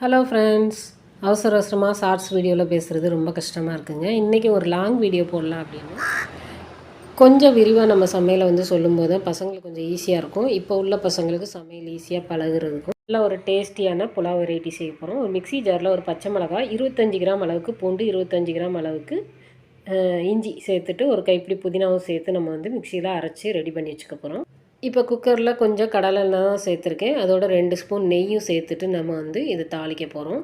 Hello friends அவசர அவசரமாக shorts வீடியோவில் பேசுகிறது ரொம்ப கஷ்டமாக இருக்குங்க. இன்றைக்கி ஒரு லாங் வீடியோ போடலாம் அப்படின்னு கொஞ்சம் விரிவாக நம்ம சமையலை வந்து சொல்லும்போது பசங்களுக்கு கொஞ்சம் ஈஸியாக இருக்கும். இப்போ உள்ள பசங்களுக்கு சமையல் ஈஸியாக பழகுறதுக்கும் நல்ல ஒரு டேஸ்டியான புலாவ் வெரைட்டி செய்ய போகிறோம் ஒரு மிக்ஸி ஜாரில் ஒரு பச்சை மிளகாய் இருபத்தஞ்சி கிராம் அளவுக்கு பூண்டு இருபத்தஞ்சி கிராம் அளவுக்கு இஞ்சி சேர்த்துட்டு ஒரு கைப்பிடி புதினாவும் சேர்த்து நம்ம வந்து மிக்சியில் அரைச்சி ரெடி பண்ணி வச்சுக்க போகிறோம் இப்போ குக்கரில் கொஞ்சம் கடலெல்லாம் தான் சேர்த்துருக்கேன். அதோட ரெண்டு ஸ்பூன் நெய்யும் சேர்த்துட்டு நம்ம வந்து இதை தாளிக்க போகிறோம்.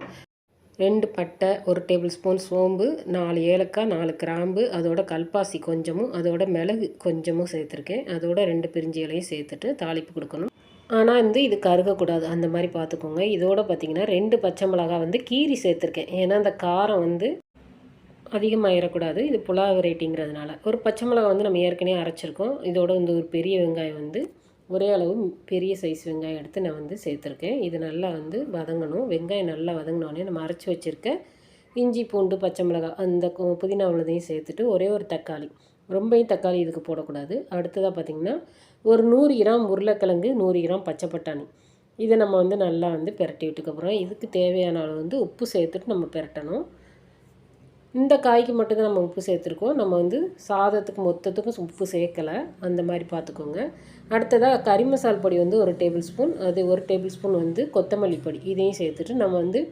ரெண்டு பட்டை ஒரு டேபிள் ஸ்பூன் சோம்பு நாலு ஏலக்காய் நாலு கிராம்பு அதோட கல்பாசி கொஞ்சமும் அதோட மிளகு கொஞ்சமும் சேர்த்துருக்கேன். அதோட ரெண்டு பிரிஞ்சி இலையும் சேர்த்துட்டு தாளிப்பு கொடுக்கணும். ஆனால் வந்து இது கருகக்கூடாது. அந்த மாதிரி பார்த்துக்கோங்க. இதோட பார்த்தீங்கன்னா ரெண்டு பச்சை மிளகாய் வந்து கீரி சேர்த்துருக்கேன். ஏன்னா அந்த காரம் வந்து அதிகமாகிடக்கூடாது இது புலாவ் வெரைட்டிங்கிறதுனால. ஒரு பச்சை மிளகா வந்து நம்ம ஏற்கனவே அரைச்சிருக்கோம். இதோட வந்து ஒரு பெரிய வெங்காயம் வந்து ஒரே அளவு பெரிய சைஸ் வெங்காயம் எடுத்து நான் வந்து சேர்த்துருக்கேன். இது நல்லா வந்து வதங்கணும். வெங்காயம் நல்லா வதங்கினோடனே நம்ம அரைச்சி வச்சுருக்க இஞ்சி பூண்டு பச்சை மிளகாய் அந்த கு- புதினா உள்ளதையும் சேர்த்துட்டு ஒரே ஒரு தக்காளி. ரொம்பையும் தக்காளி இதுக்கு போடக்கூடாது. அடுத்ததாக பார்த்திங்கன்னா ஒரு நூறு கிராம் உருளைக்கிழங்கு நூறு கிராம் பச்சை பட்டாணி. இதை நம்ம வந்து நல்லா வந்து பெரட்டி விட்டுக்கப்புறோம் இதுக்கு தேவையான அளவு வந்து உப்பு சேர்த்துட்டு நம்ம பெரட்டணும். இந்த காய்க்கு மட்டும்தான் நம்ம உப்பு சேர்த்துருக்கோம். நம்ம வந்து சாதத்துக்கு மொத்தத்துக்கும் உப்பு சேர்க்கலை. அந்த மாதிரி பார்த்துக்கோங்க. அடுத்ததாக கறி மசால் பொடி வந்து ஒரு டேபிள் ஸ்பூன் அது ஒரு டேபிள் ஸ்பூன் வந்து கொத்தமல்லி பொடி. இதையும் சேர்த்துட்டு நம்ம வந்து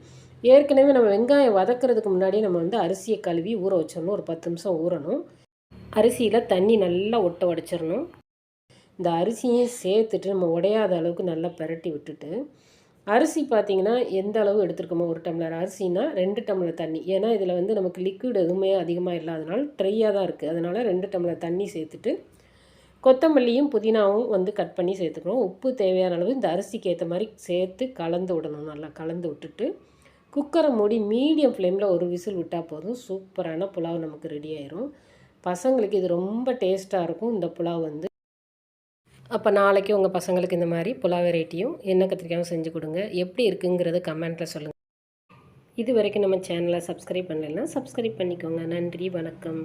ஏற்கனவே நம்ம வெங்காயம் வதக்கிறதுக்கு முன்னாடி நம்ம வந்து அரிசியை கழுவி ஊற வச்சிடணும். ஒரு பத்து நிமிஷம் ஊறணும். அரிசியில் தண்ணி நல்லா ஒட்ட உடச்சிடணும். இந்த அரிசியும் சேர்த்துட்டு நம்ம உடையாத அளவுக்கு நல்லா பிரட்டி விட்டுட்டு அரிசி பார்த்தீங்கன்னா எந்த அளவு எடுத்துருக்கோமோ ஒரு டம்ளர் அரிசினா ரெண்டு டம்ளர் தண்ணி. ஏன்னா இதில் வந்து நமக்கு லிக்விட் எதுவுமே அதிகமாக இல்லாதனால ட்ரையாக தான் இருக்குது அதனால் ரெண்டு டம்ளர் தண்ணி சேர்த்துட்டு கொத்தமல்லியும் புதினாவும் வந்து கட் பண்ணி சேர்த்துக்கணும். உப்பு தேவையான அளவு இந்த அரிசிக்கு ஏற்ற மாதிரி சேர்த்து கலந்து விடணும். நல்லா கலந்து விட்டுட்டு குக்கரை மூடி மீடியம் ஃப்ளேமில் ஒரு விசில் விட்டால் போதும். சூப்பரான புலாவ் நமக்கு ரெடி ஆயிரும். பசங்களுக்கு இது ரொம்ப டேஸ்ட்டாக இருக்கும். இந்த புலாவ் வந்து அப்போ நாளைக்கு உங்கள் பசங்களுக்கு இந்த மாதிரி புலாவ் வெரைட்டியும் எண்ணெய் கத்திரிக்காயும் செஞ்சு கொடுங்க. எப்படி இருக்குங்கிறத கமெண்ட்டில் சொல்லுங்கள் இது வரைக்கும் நம்ம சேனலை சப்ஸ்கிரைப் பண்ணலைன்னா சப்ஸ்கிரைப் பண்ணிக்கோங்க. நன்றி வணக்கம்.